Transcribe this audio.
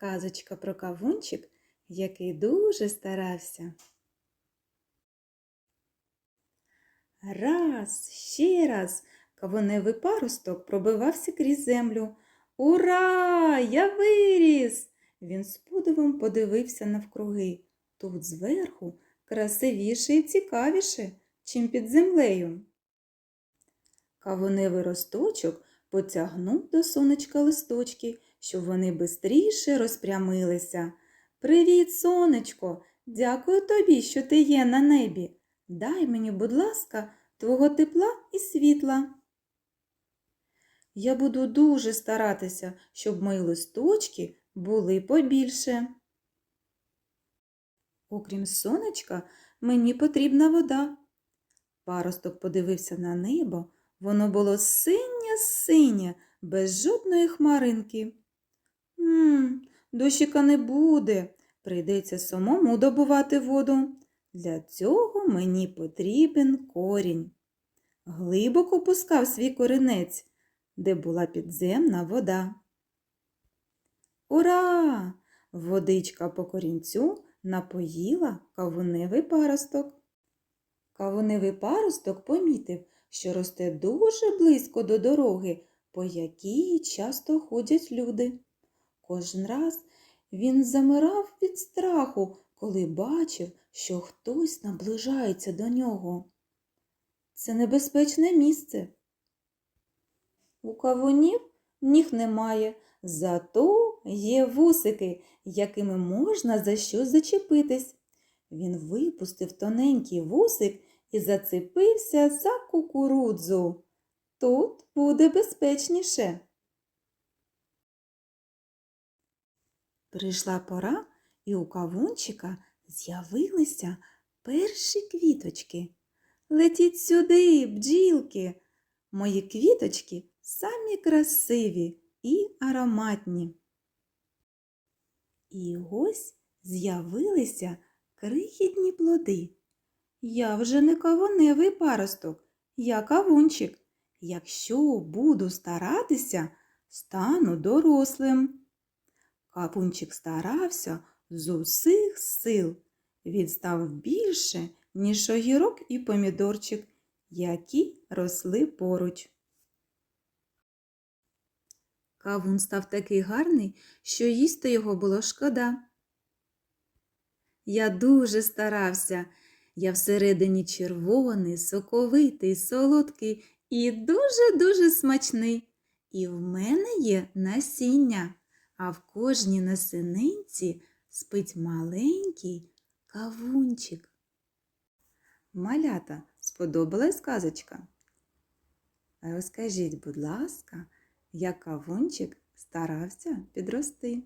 Казочка про кавунчик, який дуже старався. Раз, ще раз, кавуневий паросток пробивався крізь землю. Ура! Я виріс! Він з подивом подивився навкруги. Тут зверху красивіше і цікавіше, чим під землею. Кавуневий росточок потягнув до сонечка листочки, щоб вони бистріше розпрямилися. Привіт, сонечко! Дякую тобі, що ти є на небі. Дай мені, будь ласка, твого тепла і світла. Я буду дуже старатися, щоб мої листочки були побільше. Окрім сонечка, мені потрібна вода. Паросток подивився на небо. Воно було синє-синє, без жодної хмаринки. Мм, дощика не буде. Прийдеться самому добувати воду. Для цього мені потрібен корінь. Глибоко пускав свій корінець, де була підземна вода. Ура! Водичка по корінцю напоїла кавуневий паросток. Кавуневий паросток помітив, що росте дуже близько до дороги, по якій часто ходять люди. Кожен раз він замирав від страху, коли бачив, що хтось наближається до нього. Це небезпечне місце. У кавунів ніг немає, зато є вусики, якими можна за щось зачепитись. Він випустив тоненький вусик і зацепився за кукурудзу. Тут буде безпечніше. Прийшла пора, і у кавунчика з'явилися перші квіточки. Летіть сюди, бджілки. Мої квіточки самі красиві і ароматні. І ось з'явилися крихітні плоди. Я вже не кавуневий паросток, я кавунчик. Якщо буду старатися, стану дорослим. Кавунчик старався з усіх сил. Він став більше, ніж огірок і помідорчик, які росли поруч. Кавун став такий гарний, що їсти його було шкода. Я дуже старався. Я всередині червоний, соковитий, солодкий і дуже-дуже смачний. І в мене є насіння, а в кожній насининці спить маленький кавунчик. Малята, сподобалась казочка? Розкажіть, будь ласка, як кавунчик старався підрости.